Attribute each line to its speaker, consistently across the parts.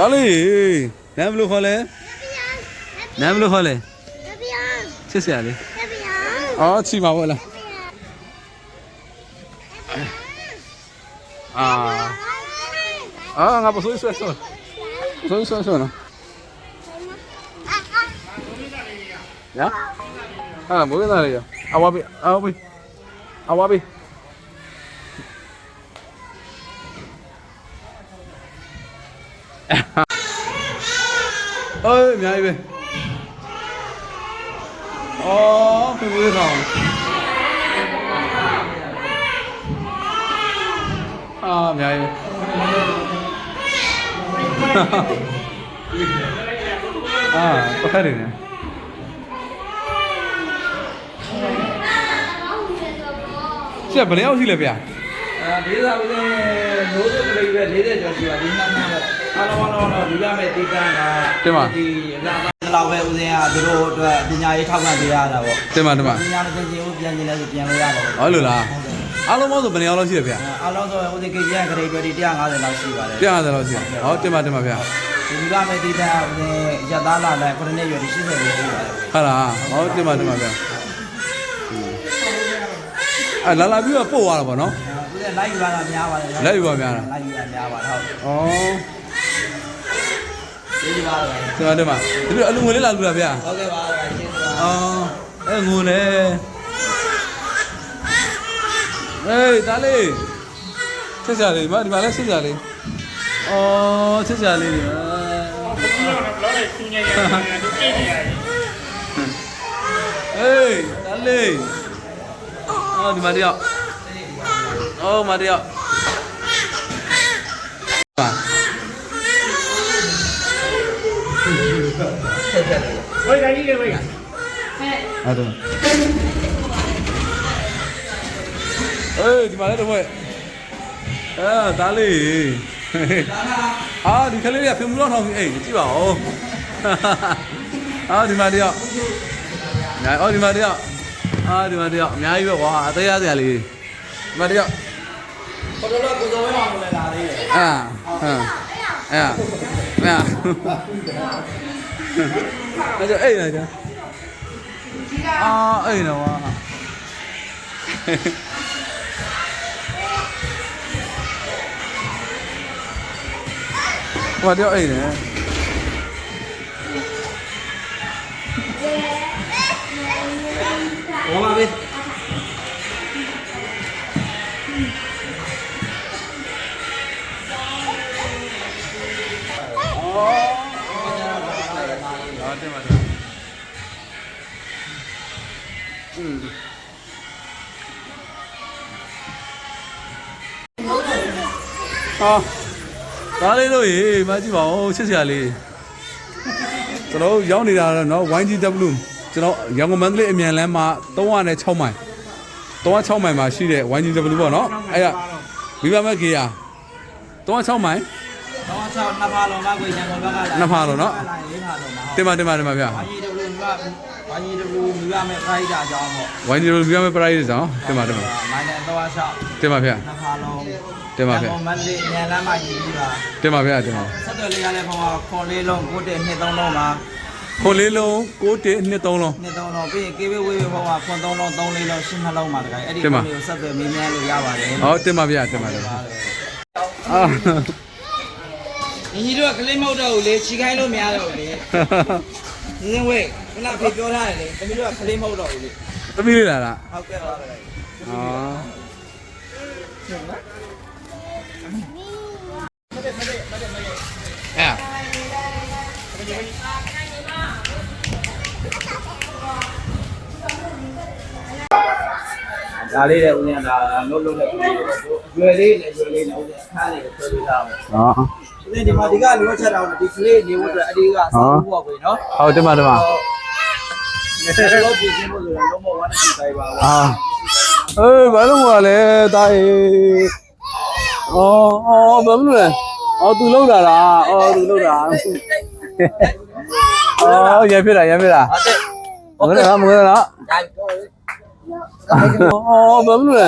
Speaker 1: တားလေးနာမည်ဘယ်လိုခေါ်လဲနာမည်ဘယ်လိုခေါ်လဲချစ်စရာလေးအော်ချီပါဘောလားအာအာငါပစိုးဆွဲဆွဲပစိုးဆွဲဆွဲနော်ညာဟာမိုးရသားလေးရအဝါပြီအဝါပြီအဝါပြီ ơi mày ai về ồ phim vui không à mày ai về à có khác gì nè chị là bẩn léo gì là vậy
Speaker 2: à? ဒေသဦးလေးရိုးရိုးကလေးပဲ40ကျော်ရှိပါဒီမှန်မှန်ပါ လုံးအားလုံးတော့ဒီကမဲ့တိကန်းကဒီအလားလောက်ပဲဦးစင်းကသူတို့အတွက်ပညာရေးထောက်ခံပေးရတာပေါ့
Speaker 1: တင်ပါတင်ပါ
Speaker 2: ပညာနဲ့သင်ချင်းကိုပြန်ကျင်လဲဆိုပြန်လို့ရပါဘူး
Speaker 1: ဟောလို့လားအားလုံးပေါင်းဆိုဘယ်နှစ်ယောက်လောက်ရှိလဲဗျာ
Speaker 2: အားလုံးဆိုဦးစင်း KGN ဂရိတ်တွေ150လောက်ရှိပါတယ်
Speaker 1: ပြရတယ်လောက်ရှိတယ်ဟောတင်ပါတင်ပါဗျာ
Speaker 2: ဒီကမဲ့တိကန်းဦးစင်းရသားလာလိုက်ခုနှစ်ရွယ်80ရွယ်ရှိပါတယ်
Speaker 1: ဟုတ်လားဟောတင်ပါတင်ပါဗျာအဲလာလာပြီးတော့ပို့သွားတာပေါ့နော်
Speaker 2: ဦးစင်းလိုက်ယူရတာများပါတယ်
Speaker 1: လိုက်ယူပါများလား
Speaker 2: လိုက်ယူရများပါတယ်ဟုတ်
Speaker 1: ဩ
Speaker 2: ဒီပါပဲ
Speaker 1: တင်ပါတင်ပါဒီလိုအလူငွေလေးလာလူတာဗျာ
Speaker 2: ဟုတ်ကဲ့ပါရှင်းပါ
Speaker 1: အော်အဲငိုလေဟေးတားလေးဆက်စရာလေးဒီမှာဒီမှာလဲဆက်စရာလေးအော်ဆက်စရာလေးတွေဟေးတားလေးအော်ဒီမှာတယောက်အော်မတယောက် ပါ
Speaker 3: ဝိတ်ကကြီးလေဝိတ်က
Speaker 1: အဲ့တော့เอ้ยဒီမှာလည်းတော့ဘယ်အာဒါလေးအာဒီခလေးကဖင်မလို့ထောင်အေးကြည့်ပါဦးအာဒီမှာတယောက်ညာအော်ဒီမှာတယောက်အာဒီမှာတယောက်အများကြီးပဲကွာအသေးရစရာလေးဒီမှာတယောက်
Speaker 2: ကိုတော်တော်ကိုတော်ဝဲအောင်လည်းလာသေးတယ်
Speaker 1: အာဟမ်အာ အာအဲ့ဒါအေးနေကြအာအေးနော်ဟိုတယောက်အိတ်နေ
Speaker 2: ဟောပါပဲ
Speaker 1: အော် อืมအာဒါလေးတို့ရေမကြည့်ပါဦးချစ်စရာလေးကျွန်တော်ရောက်နေတာတော့เนาะ YGW ကျွန်တော်ရန်ကုန်မန္တလေးအမြန်လမ်းမှာ306မိုင်306မိုင်မှာရှိတဲ့ YGW ပေါ့เนาะအဲ့ဒါမိဘမဲ့ကေယာ306မိုင်
Speaker 2: တော့ဆောက်နှစ်ဖာလုံးမကွေချန်ကုန်ဘက်ကလာ
Speaker 1: နှစ်ဖာလုံးနော်
Speaker 2: လာလေးဖာလုံးမှာ
Speaker 1: တင်ပါတင်ပါတင်ပါဗျာ
Speaker 2: ဘာ ကြီးတို့လူကဘာကြီးတို့လူမြူရမယ်ခိုင်းတာကြောင်းပေါ့
Speaker 1: YGW မိဘမဲ့ price ဆောင်တင်ပါတင်ပါ
Speaker 2: မိုင်းနဲ့တော့ဆောက်
Speaker 1: တင်ပါဗျာ
Speaker 2: နှစ်ဖာလုံး
Speaker 1: တင်ပါဗျာ
Speaker 2: မန္တလေးညလမ်းမကြီးကြီးပါ
Speaker 1: တင်ပါဗျာတင်ပါ
Speaker 2: ဆက်သွယ်လေးရတဲ့ဘုံကခေါ်လေးလုံးကိုတဲ့နှစ်သုံးလုံးမှာ
Speaker 1: ခွန်လေးလုံး6တစ်နှစ်3လုံး
Speaker 2: နှစ်သုံးလုံးပြီးရင်ကေဝေးဝေးဘုံကခွန်သုံးလုံးသုံးလေးလုံးရှင်းနှလုံးမှာတခါအဲ့ဒီ
Speaker 1: တင်ပါ
Speaker 2: ကိုလေးကိုဆက်သွယ်မေးမြန်းလို့ရပါတယ်
Speaker 1: ဟောတင်ပါဗျာတင်ပါတင်ပါအာ
Speaker 2: ညီကြီးတို့ကကလေးမဟုတ်တော့ဘူးလေခြိခိုင်းလို့မရတော့ဘူးလေ ညီစင်းဝေးခဏဖေပြောထားတယ်လေတမီးတို့ကကလေးမဟုတ်တော့ဘူးလေ
Speaker 1: သမီးလေးလာလား
Speaker 2: ဟုတ်ကဲ့ပါဗျာ
Speaker 1: အာအဲ့
Speaker 2: ဒါလေးတဲ့ဦးဇင်းဒါလုံးလုံးတဲ့ဦးဇင်းရွယ်လေးနဲ့ရွယ်လေးနဲ့ဦးဇင်းအခါလေးကိုဆွဲပေးထားအောင်
Speaker 1: ဟော
Speaker 2: ဦး ဇင်းဒီမှာဒီကလိုချက်တော့ဒီကလေးနေဖို့အတွက်အဒီကစောင်းဖို့ပေါ့ကွေနော်
Speaker 1: ဟုတ်တင်ပါတင်ပါ
Speaker 2: ဒီလိုပြင်ဖို့ဆိုတော့လုံးဝဝမ်းတိတိုင်းပါပါ
Speaker 1: အာအေးဘာလို့မလဲတာအေးအော်အော်ဘာလို့လဲအော်သူလောက်တာလားအော်သူလောက်တာအော်ရဖြစ်တာရဖြစ်တာ
Speaker 2: ဟုတ်တယ်
Speaker 1: မဟုတ်လားမဟုတ်လား
Speaker 2: ဒါပြောလေ
Speaker 1: အော်ဘာလို့လဲ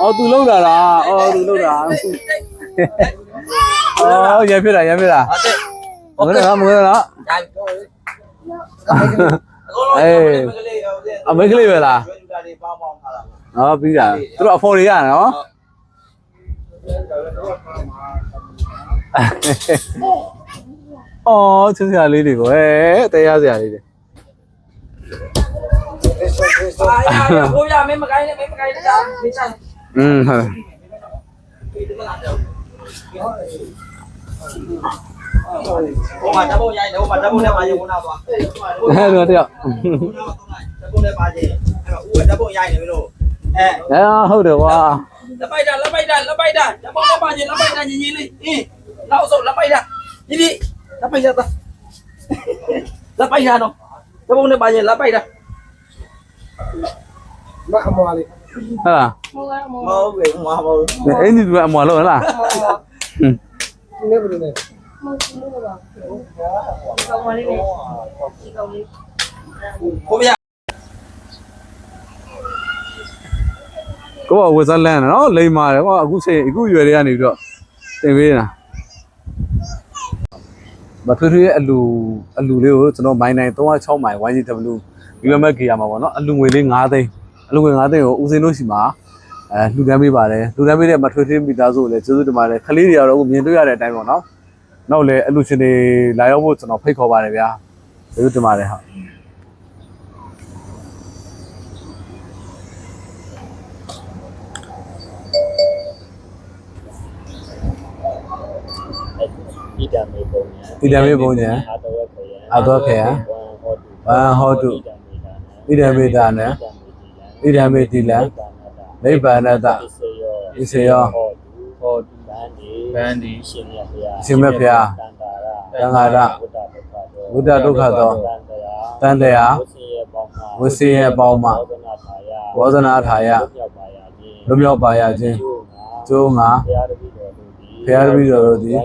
Speaker 1: အော်သူလောက်တာလားအော်သူလောက်တာ အော်ရဖြစ်တာရဖြစ်တာ
Speaker 2: ဟုတ်တယ်
Speaker 4: မကလားမကလား
Speaker 2: ဒါပြီအကုန်လုံး
Speaker 4: အမေကလေးပဲလား
Speaker 2: ကျွေးလူတာတွေပေါင်းပေါင်းထားတာ
Speaker 4: ဟောပြီးတာသူတို့အဖော်တွေရနော်အော်ချစ်စရာလေးတွေကိုဟဲ့တရားစရာလေးတွေ
Speaker 2: အာရဘိုးရမင်းမကိုင်းနဲ့မင်းမကိုင်းနဲ့ဒါမင်းချမ်း
Speaker 4: อืมဟုတ်
Speaker 2: ဟိုမှာဓာတ်ပုံရိုက်တယ်ဟိုမှာဓာတ်ပုံနဲ့ပါရင်ဝင်လာသွား
Speaker 4: ဟဲ့တော့တယောက်
Speaker 2: ဓာတ်ပုံနဲ့ပါရင်အဲ့တော့ဦးကဓာတ်ပုံရိုက်နေပြီလို့အဲ
Speaker 4: အဲဟုတ်တယ်ကွာ
Speaker 2: လက်ပိုက်တာလက်ပိုက်တာလက်ပိုက်တာဓာတ်ပုံနဲ့ပါရင်လက်ပိုက်တာညီညီလေးအင်းနောက်ဆုံးလက်ပိုက်တာညီညီလက်ပိုက်တာလက်ပိုက်တာတော့ဓာတ်ပုံနဲ့ပါရင်လက်ပိုက်တာ
Speaker 5: မအမွာလေး
Speaker 4: ဟုတ်လား
Speaker 2: မဟုတ်ဘူးမဟုတ်ဘူး
Speaker 4: အင်းဒီကအမွာလို့ဟ လား
Speaker 5: နေဘယ်လိုလဲ
Speaker 2: ကိုဗျာ
Speaker 4: ကိုကဝက်ဇလန်နော်လိမ္မာတယ်ကွာအခုချိန်အခုရွယ်တွေကနေပြီးတော့တင်ပေးနေတာမထွေးထွေးရဲ့အလူအလူလေးကိုကျွန်တော်မိုင်းနိုင်306မိုင် YGW ဒီဘက်မဲ့ကေရမှာပေါ့နော်အလူငွေလေး9သိန်းအလူငွေ9သိန်းကိုဦးစင်းတို့ရှိမှာ အဲလှူဒန်းပေးပါတယ်လှူဒန်းပေးတဲ့မထွေးထွေးမိသားစုကိုလည်းကျေးဇူးတင်ပါတယ်ခလေးတွေကတော့အခုမြင်တွေ့ရတဲ့အတိုင်းပေါ့နော်နောက်လည်းအလူရှင်တွေလာရောက်ဖို့ကျွန်တော်ဖိတ်ခေါ်ပါတယ်ဗျာကျေးဇူးတင်ပါတယ်ဟုတ်
Speaker 6: ဣဒံမေပုံညာ
Speaker 4: ဣဒံမေပုံညာ
Speaker 6: အာတဝခေယံ
Speaker 4: အာတဝခေယံ
Speaker 6: ဝံဟောတု
Speaker 4: ဝံဟောတု
Speaker 6: ဣဒံမေဒါနံ
Speaker 4: ဣဒံမေတိလံ နိဗ္ဗာနတ
Speaker 6: ဣစေယော
Speaker 4: ဣစေယော
Speaker 6: ဟောတုဟောတုဗန္ဒီ
Speaker 5: ဗန္ဒီ
Speaker 6: ရှင်မြတ်ဘုရား
Speaker 4: ရှင်မြတ်ဘုရား
Speaker 6: တန်တာရ
Speaker 4: တန်ဃာရ
Speaker 6: ဝိတ္တဒုက္ခသော
Speaker 4: ဝိတ္တဒုက္ခသော
Speaker 6: တန်တရာ
Speaker 4: တန်တရား
Speaker 6: ဝစီယေပေါင်းမှာ
Speaker 4: ဝစီယေပေါင်းမှာ
Speaker 6: ဝဇနာထာယ
Speaker 4: ဝဇနာထာယ
Speaker 6: လွတ်မြောက်ပါရခြင်း
Speaker 4: လွတ်မြောက်ပါရခြင်းကျိုးငါ
Speaker 6: ဘုရားတပည့်တော်တို့သည်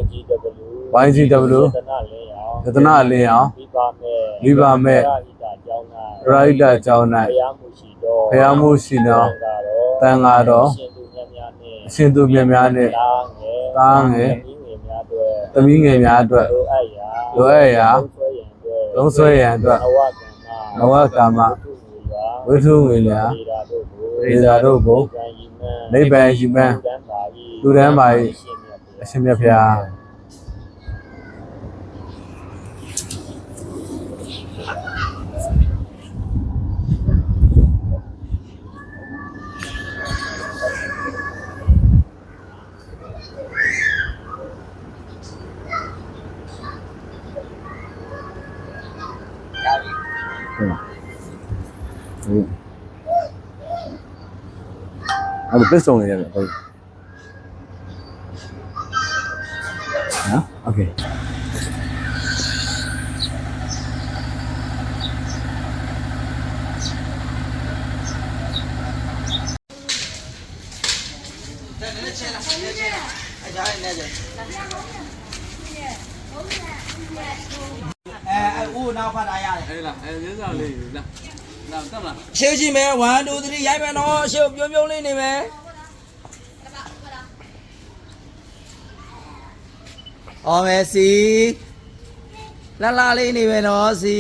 Speaker 4: ဘုရားတပည့်တော်တို့သည်
Speaker 6: YGW
Speaker 4: YGW
Speaker 6: ယတနာလင်းအောင်
Speaker 4: ယတနာလင်းအောင်
Speaker 6: မိပါမဲ့
Speaker 4: မိပါမဲ့
Speaker 6: ပရိဟိတကြောင်း၌
Speaker 4: ပရိဟိတကျောင်း၌
Speaker 6: ဘုရားမှုရှိသော
Speaker 4: ဘုရားမှုရှိသော
Speaker 6: တန်ဃာ တော်
Speaker 4: တန်ဃာတော်
Speaker 6: ရှင်သူမြတ်များနှင့်
Speaker 4: အရှင်သူမြတ်များနှင့်
Speaker 6: သားငယ်
Speaker 4: သားငယ်
Speaker 6: သမီးငယ်များတို့
Speaker 4: သမီးငယ်များအတွက်
Speaker 6: လိုအပ်ရာ
Speaker 4: လိုအပ်ရာ
Speaker 6: လုံးဆွဲရန်အတွက်
Speaker 4: လုံးဆွဲရန်အတွက်
Speaker 6: နဝကမ္မ
Speaker 4: နဝကမ္မဝိထုငွေများ
Speaker 6: ဒေတာတို့ကို
Speaker 4: ဒေတာတို့ကိုနိဗ္ဗာန်ရှိမှန်း
Speaker 6: လူတန်းပါ၏
Speaker 4: အရှင်မြတ်ဘု ရားဟုတ်လားဟု ဦးကိုနော
Speaker 2: က်ဖတ်ထားရတယ်
Speaker 4: အဲ့လားအဲ့ရဲစားလေးလားလားတက်မလား
Speaker 2: ရှေ့ကြည့်မယ်1 2 3ရိုက်မယ်နော်ရှေ့ပြုံးပြုံးလေးနေမယ်အော်မယ်စီလှလှလေးနေမယ်နော်စီ